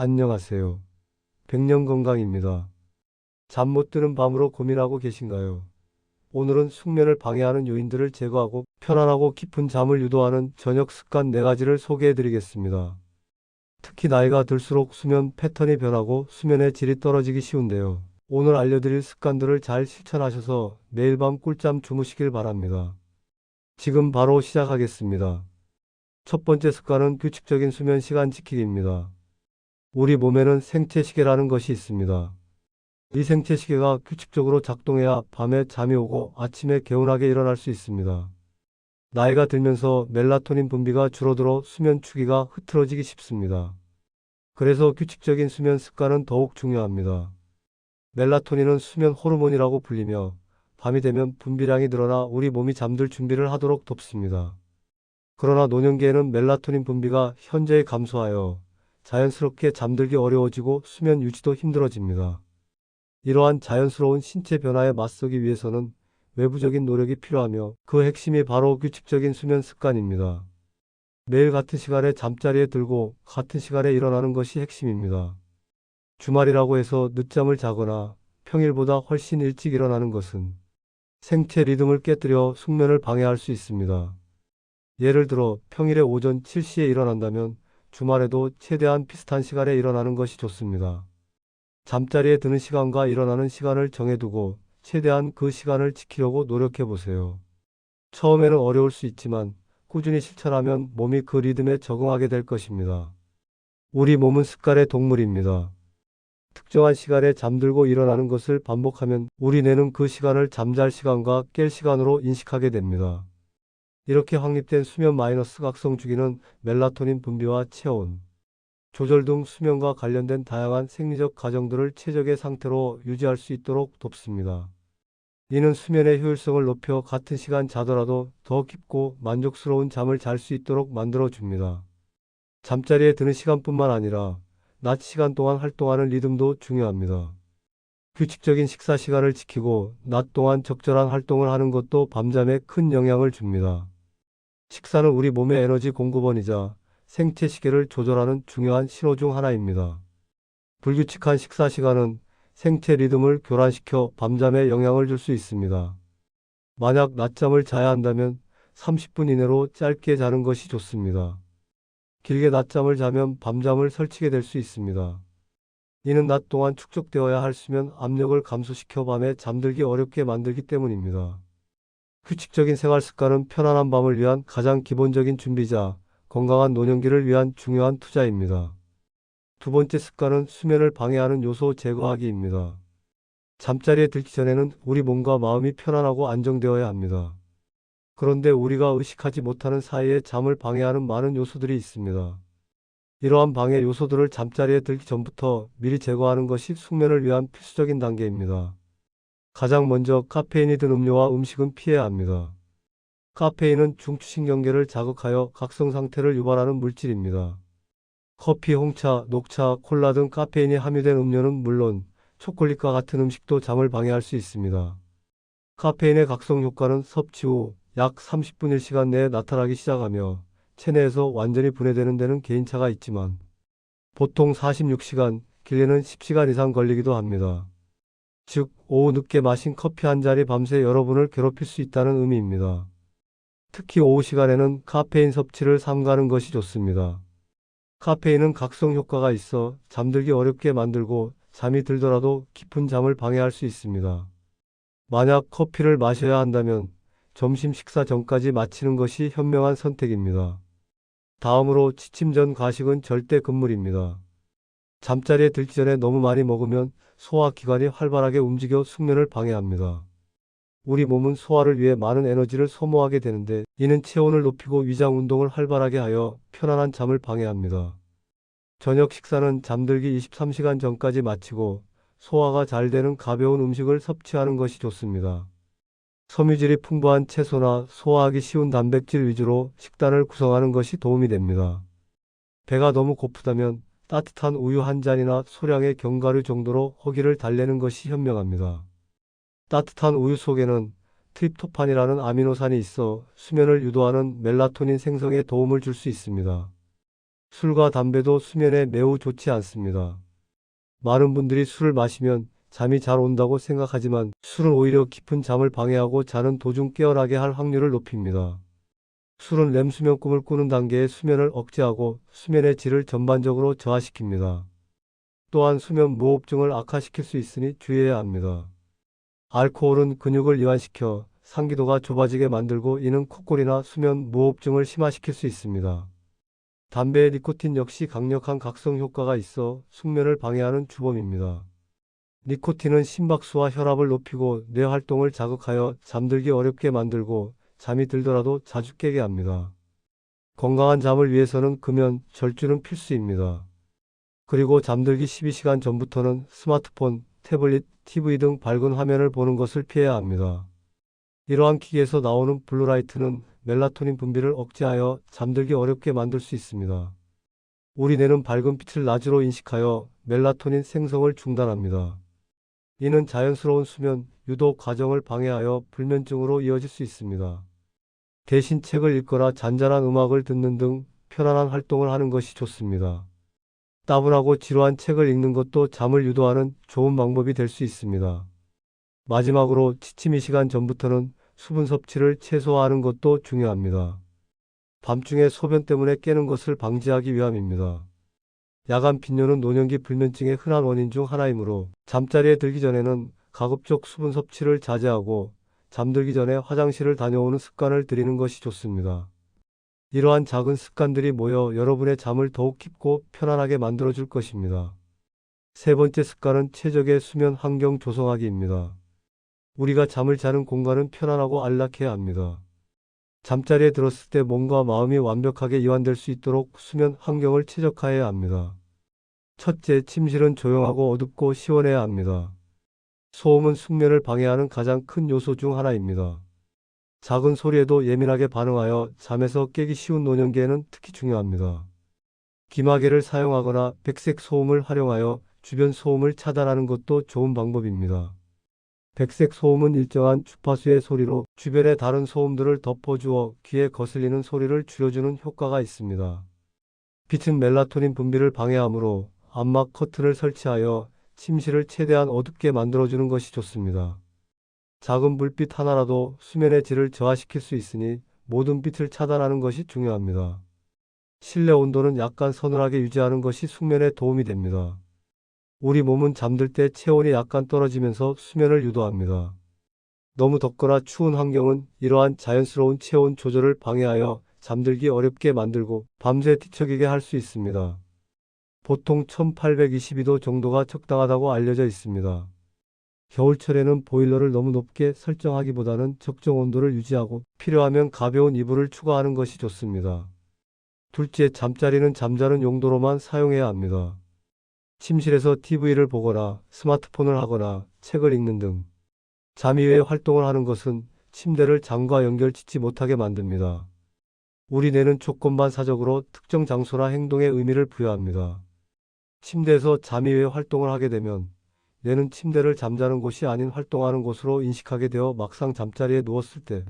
안녕하세요. 백년건강입니다. 잠 못 드는 밤으로 고민하고 계신가요? 오늘은 숙면을 방해하는 요인들을 제거하고 편안하고 깊은 잠을 유도하는 저녁 습관 4가지를 소개해 드리겠습니다. 특히 나이가 들수록 수면 패턴이 변하고 수면의 질이 떨어지기 쉬운데요. 오늘 알려드릴 습관들을 잘 실천하셔서 매일 밤 꿀잠 주무시길 바랍니다. 지금 바로 시작하겠습니다. 첫 번째 습관은 규칙적인 수면 시간 지키기입니다. 우리 몸에는 생체 시계라는 것이 있습니다. 이 생체 시계가 규칙적으로 작동해야 밤에 잠이 오고 아침에 개운하게 일어날 수 있습니다. 나이가 들면서 멜라토닌 분비가 줄어들어 수면 추기가 흐트러지기 쉽습니다. 그래서 규칙적인 수면 습관은 더욱 중요합니다. 멜라토닌은 수면 호르몬이라고 불리며 밤이 되면 분비량이 늘어나 우리 몸이 잠들 준비를 하도록 돕습니다. 그러나 노년기에는 멜라토닌 분비가 현저히 감소하여 자연스럽게 잠들기 어려워지고 수면 유지도 힘들어집니다. 이러한 자연스러운 신체 변화에 맞서기 위해서는 외부적인 노력이 필요하며 그 핵심이 바로 규칙적인 수면 습관입니다. 매일 같은 시간에 잠자리에 들고 같은 시간에 일어나는 것이 핵심입니다. 주말이라고 해서 늦잠을 자거나 평일보다 훨씬 일찍 일어나는 것은 생체 리듬을 깨뜨려 숙면을 방해할 수 있습니다. 예를 들어 평일에 오전 7시에 일어난다면 주말에도 최대한 비슷한 시간에 일어나는 것이 좋습니다. 잠자리에 드는 시간과 일어나는 시간을 정해두고 최대한 그 시간을 지키려고 노력해 보세요. 처음에는 어려울 수 있지만 꾸준히 실천하면 몸이 그 리듬에 적응하게 될 것입니다. 우리 몸은 습관의 동물입니다. 특정한 시간에 잠들고 일어나는 것을 반복하면 우리 뇌는 그 시간을 잠잘 시간과 깰 시간으로 인식하게 됩니다. 이렇게 확립된 수면 마이너스 각성 주기는 멜라토닌 분비와 체온, 조절 등 수면과 관련된 다양한 생리적 과정들을 최적의 상태로 유지할 수 있도록 돕습니다. 이는 수면의 효율성을 높여 같은 시간 자더라도 더 깊고 만족스러운 잠을 잘 수 있도록 만들어 줍니다. 잠자리에 드는 시간뿐만 아니라 낮 시간 동안 활동하는 리듬도 중요합니다. 규칙적인 식사 시간을 지키고 낮 동안 적절한 활동을 하는 것도 밤잠에 큰 영향을 줍니다. 식사는 우리 몸의 에너지 공급원이자 생체 시계를 조절하는 중요한 신호 중 하나입니다. 불규칙한 식사 시간은 생체 리듬을 교란시켜 밤잠에 영향을 줄 수 있습니다. 만약 낮잠을 자야 한다면 30분 이내로 짧게 자는 것이 좋습니다. 길게 낮잠을 자면 밤잠을 설치게 될 수 있습니다. 이는 낮 동안 축적되어야 할 수면 압력을 감소시켜 밤에 잠들기 어렵게 만들기 때문입니다. 규칙적인 생활 습관은 편안한 밤을 위한 가장 기본적인 준비자, 건강한 노년기를 위한 중요한 투자입니다. 두 번째 습관은 수면을 방해하는 요소 제거하기입니다. 잠자리에 들기 전에는 우리 몸과 마음이 편안하고 안정되어야 합니다. 그런데 우리가 의식하지 못하는 사이에 잠을 방해하는 많은 요소들이 있습니다. 이러한 방해 요소들을 잠자리에 들기 전부터 미리 제거하는 것이 숙면을 위한 필수적인 단계입니다. 가장 먼저 카페인이 든 음료와 음식은 피해야 합니다. 카페인은 중추신경계를 자극하여 각성 상태를 유발하는 물질입니다. 커피, 홍차, 녹차, 콜라 등 카페인이 함유된 음료는 물론 초콜릿과 같은 음식도 잠을 방해할 수 있습니다. 카페인의 각성 효과는 섭취 후 약 30분 1시간 내에 나타나기 시작하며 체내에서 완전히 분해되는 데는 개인차가 있지만 보통 46시간, 길게는 10시간 이상 걸리기도 합니다. 즉, 오후 늦게 마신 커피 한 잔이 밤새 여러분을 괴롭힐 수 있다는 의미입니다. 특히 오후 시간에는 카페인 섭취를 삼가는 것이 좋습니다. 카페인은 각성 효과가 있어 잠들기 어렵게 만들고 잠이 들더라도 깊은 잠을 방해할 수 있습니다. 만약 커피를 마셔야 한다면 점심 식사 전까지 마치는 것이 현명한 선택입니다. 다음으로 취침 전 과식은 절대 금물입니다. 잠자리에 들기 전에 너무 많이 먹으면 소화기관이 활발하게 움직여 숙면을 방해합니다. 우리 몸은 소화를 위해 많은 에너지를 소모하게 되는데 이는 체온을 높이고 위장 운동을 활발하게 하여 편안한 잠을 방해합니다. 저녁 식사는 잠들기 23시간 전까지 마치고 소화가 잘 되는 가벼운 음식을 섭취하는 것이 좋습니다. 섬유질이 풍부한 채소나 소화하기 쉬운 단백질 위주로 식단을 구성하는 것이 도움이 됩니다. 배가 너무 고프다면 따뜻한 우유 한 잔이나 소량의 견과류 정도로 허기를 달래는 것이 현명합니다. 따뜻한 우유 속에는 트립토판이라는 아미노산이 있어 수면을 유도하는 멜라토닌 생성에 도움을 줄 수 있습니다. 술과 담배도 수면에 매우 좋지 않습니다. 많은 분들이 술을 마시면 잠이 잘 온다고 생각하지만 술은 오히려 깊은 잠을 방해하고 자는 도중 깨어나게 할 확률을 높입니다. 술은 렘 수면 꿈을 꾸는 단계의 수면을 억제하고 수면의 질을 전반적으로 저하시킵니다. 또한 수면 무호흡증을 악화시킬 수 있으니 주의해야 합니다. 알코올은 근육을 이완시켜 상기도가 좁아지게 만들고 이는 콧골이나 수면 무호흡증을 심화시킬 수 있습니다. 담배의 니코틴 역시 강력한 각성 효과가 있어 숙면을 방해하는 주범입니다. 니코틴은 심박수와 혈압을 높이고 뇌 활동을 자극하여 잠들기 어렵게 만들고 잠이 들더라도 자주 깨게 합니다. 건강한 잠을 위해서는 금연, 절주는 필수입니다. 그리고 잠들기 12시간 전부터는 스마트폰, 태블릿, TV 등 밝은 화면을 보는 것을 피해야 합니다. 이러한 기기에서 나오는 블루라이트는 멜라토닌 분비를 억제하여 잠들기 어렵게 만들 수 있습니다. 우리 뇌는 밝은 빛을 낮으로 인식하여 멜라토닌 생성을 중단합니다. 이는 자연스러운 수면, 유도 과정을 방해하여 불면증으로 이어질 수 있습니다. 대신 책을 읽거나 잔잔한 음악을 듣는 등 편안한 활동을 하는 것이 좋습니다. 따분하고 지루한 책을 읽는 것도 잠을 유도하는 좋은 방법이 될 수 있습니다. 마지막으로 취침이 시간 전부터는 수분 섭취를 최소화하는 것도 중요합니다. 밤중에 소변 때문에 깨는 것을 방지하기 위함입니다. 야간 빈뇨는 노년기 불면증의 흔한 원인 중 하나이므로 잠자리에 들기 전에는 가급적 수분 섭취를 자제하고 잠들기 전에 화장실을 다녀오는 습관을 들이는 것이 좋습니다. 이러한 작은 습관들이 모여 여러분의 잠을 더욱 깊고 편안하게 만들어 줄 것입니다. 세 번째 습관은 최적의 수면 환경 조성하기입니다. 우리가 잠을 자는 공간은 편안하고 안락해야 합니다. 잠자리에 들었을 때 몸과 마음이 완벽하게 이완될 수 있도록 수면 환경을 최적화해야 합니다. 첫째, 침실은 조용하고 어둡고 시원해야 합니다. 소음은 숙면을 방해하는 가장 큰 요소 중 하나입니다. 작은 소리에도 예민하게 반응하여 잠에서 깨기 쉬운 노년기에는 특히 중요합니다. 기마개를 사용하거나 백색 소음을 활용하여 주변 소음을 차단하는 것도 좋은 방법입니다. 백색 소음은 일정한 주파수의 소리로 주변의 다른 소음들을 덮어주어 귀에 거슬리는 소리를 줄여주는 효과가 있습니다. 빛은 멜라토닌 분비를 방해하므로 암막 커튼을 설치하여 침실을 최대한 어둡게 만들어주는 것이 좋습니다. 작은 불빛 하나라도 수면의 질을 저하시킬 수 있으니 모든 빛을 차단하는 것이 중요합니다. 실내 온도는 약간 서늘하게 유지하는 것이 숙면에 도움이 됩니다. 우리 몸은 잠들 때 체온이 약간 떨어지면서 수면을 유도합니다. 너무 덥거나 추운 환경은 이러한 자연스러운 체온 조절을 방해하여 잠들기 어렵게 만들고 밤새 뒤척이게 할 수 있습니다. 보통 1822도 정도가 적당하다고 알려져 있습니다. 겨울철에는 보일러를 너무 높게 설정하기보다는 적정 온도를 유지하고 필요하면 가벼운 이불을 추가하는 것이 좋습니다. 둘째, 잠자리는 잠자는 용도로만 사용해야 합니다. 침실에서 TV를 보거나 스마트폰을 하거나 책을 읽는 등 잠 이외의 활동을 하는 것은 침대를 잠과 연결 짓지 못하게 만듭니다. 우리 뇌는 조건반 사적으로 특정 장소나 행동에 의미를 부여합니다. 침대에서 잠 이외의 활동을 하게 되면 뇌는 침대를 잠자는 곳이 아닌 활동하는 곳으로 인식하게 되어 막상 잠자리에 누웠을 때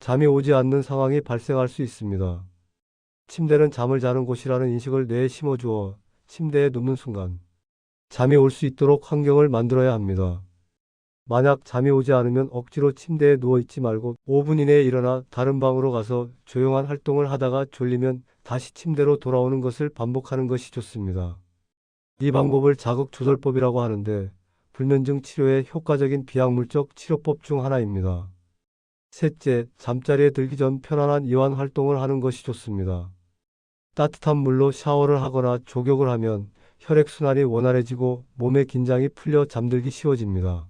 잠이 오지 않는 상황이 발생할 수 있습니다. 침대는 잠을 자는 곳이라는 인식을 뇌에 심어주어 침대에 눕는 순간 잠이 올 수 있도록 환경을 만들어야 합니다. 만약 잠이 오지 않으면 억지로 침대에 누워 있지 말고 5분 이내에 일어나 다른 방으로 가서 조용한 활동을 하다가 졸리면 다시 침대로 돌아오는 것을 반복하는 것이 좋습니다. 이 방법을 자극조절법이라고 하는데 불면증 치료에 효과적인 비약물적 치료법 중 하나입니다. 셋째, 잠자리에 들기 전 편안한 이완 활동을 하는 것이 좋습니다. 따뜻한 물로 샤워를 하거나 족욕을 하면 혈액순환이 원활해지고 몸의 긴장이 풀려 잠들기 쉬워집니다.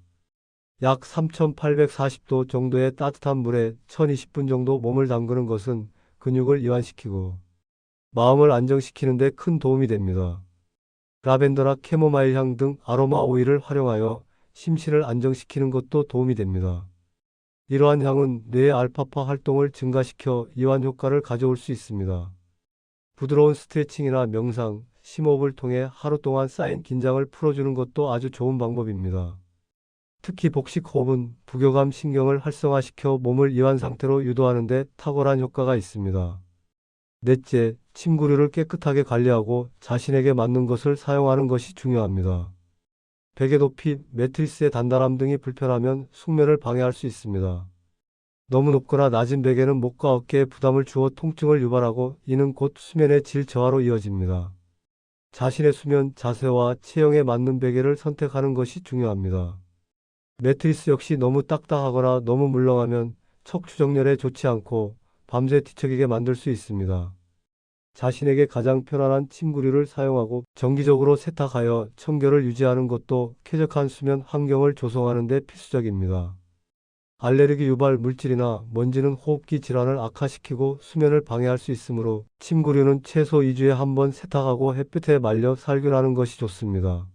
약 3840도 정도의 따뜻한 물에 1020분 정도 몸을 담그는 것은 근육을 이완시키고 마음을 안정시키는 데 큰 도움이 됩니다. 라벤더나 캐모마일 향 등 아로마 오일을 활용하여 심신을 안정시키는 것도 도움이 됩니다. 이러한 향은 뇌의 알파파 활동을 증가시켜 이완 효과를 가져올 수 있습니다. 부드러운 스트레칭이나 명상, 심호흡을 통해 하루 동안 쌓인 긴장을 풀어주는 것도 아주 좋은 방법입니다. 특히 복식 호흡은 부교감 신경을 활성화시켜 몸을 이완 상태로 유도하는 데 탁월한 효과가 있습니다. 넷째, 침구류를 깨끗하게 관리하고 자신에게 맞는 것을 사용하는 것이 중요합니다. 베개 높이, 매트리스의 단단함 등이 불편하면 숙면을 방해할 수 있습니다. 너무 높거나 낮은 베개는 목과 어깨에 부담을 주어 통증을 유발하고 이는 곧 수면의 질 저하로 이어집니다. 자신의 수면 자세와 체형에 맞는 베개를 선택하는 것이 중요합니다. 매트리스 역시 너무 딱딱하거나 너무 물렁하면 척추 정렬에 좋지 않고 밤새 뒤척이게 만들 수 있습니다. 자신에게 가장 편안한 침구류를 사용하고 정기적으로 세탁하여 청결을 유지하는 것도 쾌적한 수면 환경을 조성하는 데 필수적입니다. 알레르기 유발 물질이나 먼지는 호흡기 질환을 악화시키고 수면을 방해할 수 있으므로 침구류는 최소 2주에 한 번 세탁하고 햇볕에 말려 살균하는 것이 좋습니다.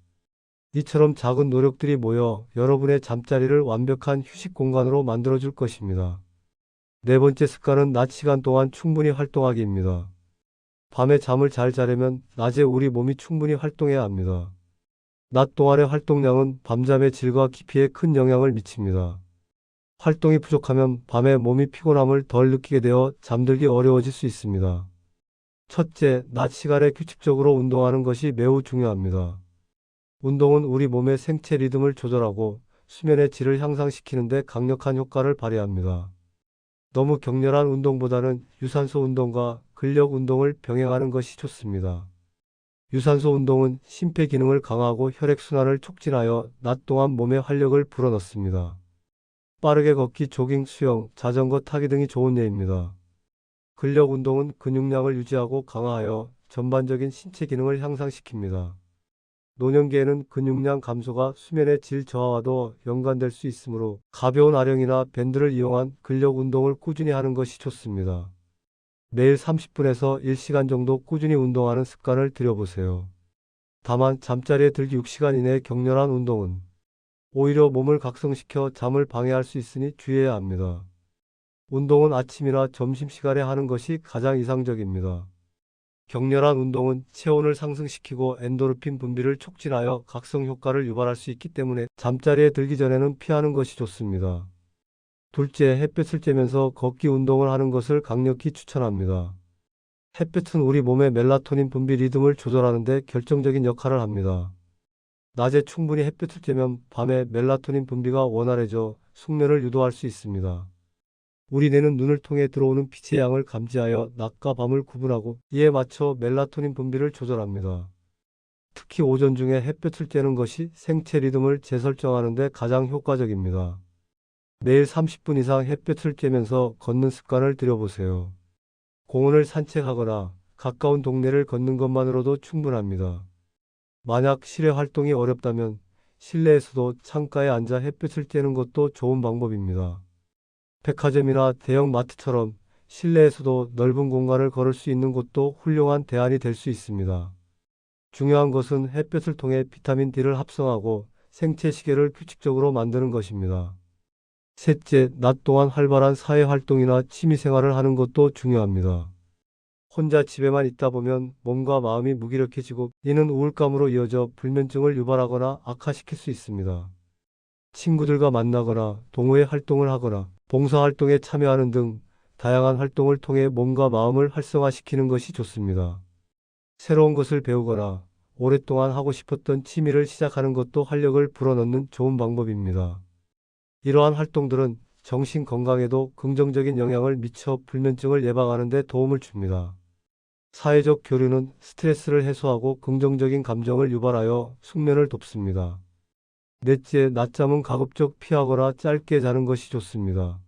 이처럼 작은 노력들이 모여 여러분의 잠자리를 완벽한 휴식 공간으로 만들어줄 것입니다. 네 번째 습관은 낮 시간 동안 충분히 활동하기입니다. 밤에 잠을 잘 자려면 낮에 우리 몸이 충분히 활동해야 합니다. 낮 동안의 활동량은 밤잠의 질과 깊이에 큰 영향을 미칩니다. 활동이 부족하면 밤에 몸이 피곤함을 덜 느끼게 되어 잠들기 어려워질 수 있습니다. 첫째, 낮 시간에 규칙적으로 운동하는 것이 매우 중요합니다. 운동은 우리 몸의 생체 리듬을 조절하고 수면의 질을 향상시키는데 강력한 효과를 발휘합니다. 너무 격렬한 운동보다는 유산소 운동과 근력 운동을 병행하는 것이 좋습니다. 유산소 운동은 심폐 기능을 강화하고 혈액순환을 촉진하여 낮 동안 몸에 활력을 불어넣습니다. 빠르게 걷기, 조깅, 수영, 자전거 타기 등이 좋은 예입니다. 근력 운동은 근육량을 유지하고 강화하여 전반적인 신체 기능을 향상시킵니다. 노년기에는 근육량 감소가 수면의 질 저하와도 연관될 수 있으므로 가벼운 아령이나 밴드를 이용한 근력 운동을 꾸준히 하는 것이 좋습니다. 매일 30분에서 1시간 정도 꾸준히 운동하는 습관을 들여보세요. 다만 잠자리에 들기 6시간 이내 격렬한 운동은 오히려 몸을 각성시켜 잠을 방해할 수 있으니 주의해야 합니다. 운동은 아침이나 점심시간에 하는 것이 가장 이상적입니다. 격렬한 운동은 체온을 상승시키고 엔도르핀 분비를 촉진하여 각성 효과를 유발할 수 있기 때문에 잠자리에 들기 전에는 피하는 것이 좋습니다. 둘째, 햇볕을 쬐면서 걷기 운동을 하는 것을 강력히 추천합니다. 햇볕은 우리 몸의 멜라토닌 분비 리듬을 조절하는 데 결정적인 역할을 합니다. 낮에 충분히 햇볕을 쬐면 밤에 멜라토닌 분비가 원활해져 숙면을 유도할 수 있습니다. 우리 뇌는 눈을 통해 들어오는 빛의 양을 감지하여 낮과 밤을 구분하고 이에 맞춰 멜라토닌 분비를 조절합니다. 특히 오전 중에 햇볕을 쬐는 것이 생체 리듬을 재설정하는 데 가장 효과적입니다. 매일 30분 이상 햇볕을 쬐면서 걷는 습관을 들여보세요. 공원을 산책하거나 가까운 동네를 걷는 것만으로도 충분합니다. 만약 실외 활동이 어렵다면 실내에서도 창가에 앉아 햇볕을 쬐는 것도 좋은 방법입니다. 백화점이나 대형 마트처럼 실내에서도 넓은 공간을 걸을 수 있는 곳도 훌륭한 대안이 될 수 있습니다. 중요한 것은 햇볕을 통해 비타민 D를 합성하고 생체 시계를 규칙적으로 만드는 것입니다. 셋째, 낮 동안 활발한 사회 활동이나 취미 생활을 하는 것도 중요합니다. 혼자 집에만 있다 보면 몸과 마음이 무기력해지고 이는 우울감으로 이어져 불면증을 유발하거나 악화시킬 수 있습니다. 친구들과 만나거나 동호회 활동을 하거나 봉사활동에 참여하는 등 다양한 활동을 통해 몸과 마음을 활성화시키는 것이 좋습니다. 새로운 것을 배우거나 오랫동안 하고 싶었던 취미를 시작하는 것도 활력을 불어넣는 좋은 방법입니다. 이러한 활동들은 정신 건강에도 긍정적인 영향을 미쳐 불면증을 예방하는 데 도움을 줍니다. 사회적 교류는 스트레스를 해소하고 긍정적인 감정을 유발하여 숙면을 돕습니다. 넷째, 낮잠은 가급적 피하거나 짧게 자는 것이 좋습니다.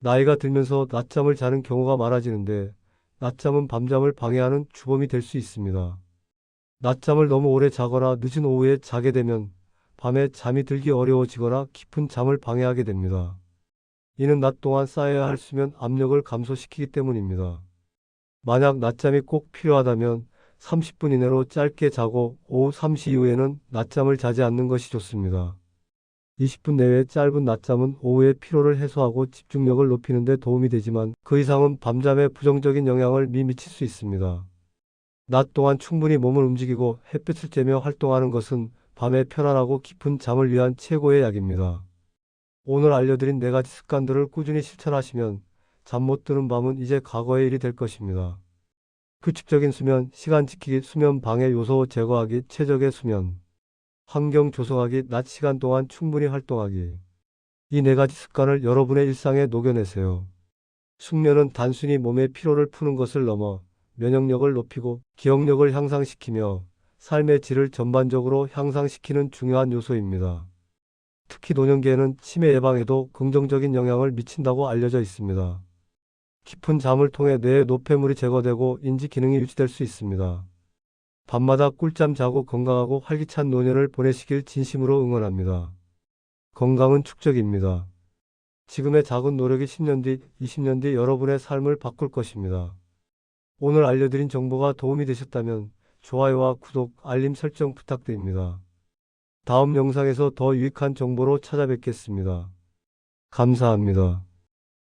나이가 들면서 낮잠을 자는 경우가 많아지는데 낮잠은 밤잠을 방해하는 주범이 될 수 있습니다. 낮잠을 너무 오래 자거나 늦은 오후에 자게 되면 밤에 잠이 들기 어려워지거나 깊은 잠을 방해하게 됩니다. 이는 낮 동안 쌓여야 할 수면 압력을 감소시키기 때문입니다. 만약 낮잠이 꼭 필요하다면 30분 이내로 짧게 자고 오후 3시 이후에는 낮잠을 자지 않는 것이 좋습니다. 20분 내외 짧은 낮잠은 오후의 피로를 해소하고 집중력을 높이는 데 도움이 되지만 그 이상은 밤잠에 부정적인 영향을 미 미칠 수 있습니다. 낮 동안 충분히 몸을 움직이고 햇볕을 쬐며 활동하는 것은 밤에 편안하고 깊은 잠을 위한 최고의 약입니다. 오늘 알려드린 네 가지 습관들을 꾸준히 실천하시면 잠 못 드는 밤은 이제 과거의 일이 될 것입니다. 규칙적인 수면, 시간 지키기, 수면 방해 요소 제거하기, 최적의 수면. 환경 조성하기, 낮 시간 동안 충분히 활동하기. 이 네 가지 습관을 여러분의 일상에 녹여내세요. 숙면은 단순히 몸의 피로를 푸는 것을 넘어 면역력을 높이고 기억력을 향상시키며 삶의 질을 전반적으로 향상시키는 중요한 요소입니다. 특히 노년기에는 치매 예방에도 긍정적인 영향을 미친다고 알려져 있습니다. 깊은 잠을 통해 뇌의 노폐물이 제거되고 인지 기능이 유지될 수 있습니다. 밤마다 꿀잠 자고 건강하고 활기찬 노년을 보내시길 진심으로 응원합니다. 건강은 축적입니다. 지금의 작은 노력이 10년 뒤, 20년 뒤 여러분의 삶을 바꿀 것입니다. 오늘 알려드린 정보가 도움이 되셨다면 좋아요와 구독, 알림 설정 부탁드립니다. 다음 영상에서 더 유익한 정보로 찾아뵙겠습니다. 감사합니다.